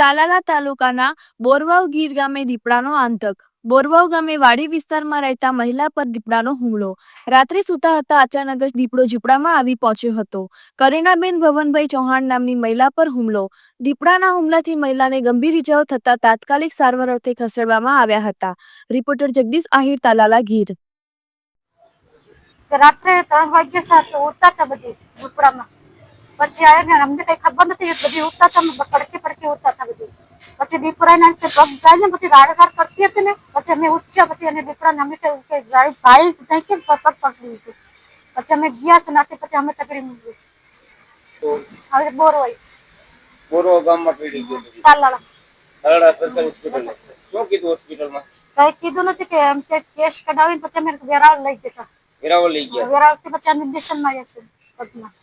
તાલાલા તાલુકાના બોરવાવ ગીર ગામે દીપડાનો આંતક. બોરવાવ ગામે વાડી વિસ્તારમાં રહેતા મહિલા પર દીપડાનો હુમલો. રાત્રે સૂતા હતા અચાનક જ દીપડો ઝૂંપડામાં આવી પહોંચ્યો હતો. કરીનાબેન ભવનભાઈ ચૌહાણ નામની મહિલા પર હુમલો. દીપડાના હુમલાથી મહિલાને ગંભીર ઇજાઓ થતા તાત્કાલિક સારવાર અર્થે ખસેડવામાં આવ્યા હતા. રિપોર્ટર જગદીશ આહિર, તાલાલા ગીર. રાત્રે ત્રણ વાગ્યા સાથે ઉડતા હતા બધી ઝૂંપડામાં. પછી આવ્યા ને અમને કઈ ખબર નથી બધી ઉડતા હતા પડકે પડકે પછી દીપડાને કે પગ જાય ને પછી રાડ રાડ કરતી હતી ને પછી અમે ઉઠ્યા પછી એને દીપડાને અમે કહ્યું કે જાય ભાઈ ત્યાં કેમ પગ પગ પકડી લીધું પછી અમે ગયા છે નાથી પછી અમે તકડી મૂક્યું તો હવે બોર હોય બોરો ગામમાં પડી ગયો હતો. તાલાળા હરડા સરકારી હોસ્પિટલ શું કીધું હોસ્પિટલમાં કઈ કીધું નથી કે એમ કે કેસ કઢાવીને પછી અમે વેરાવળ લઈ જતા વેરાવળ લઈ ગયા વેરાવળ થી પછી અમે ઇન્જેક્શન માર્યા છે પગમાં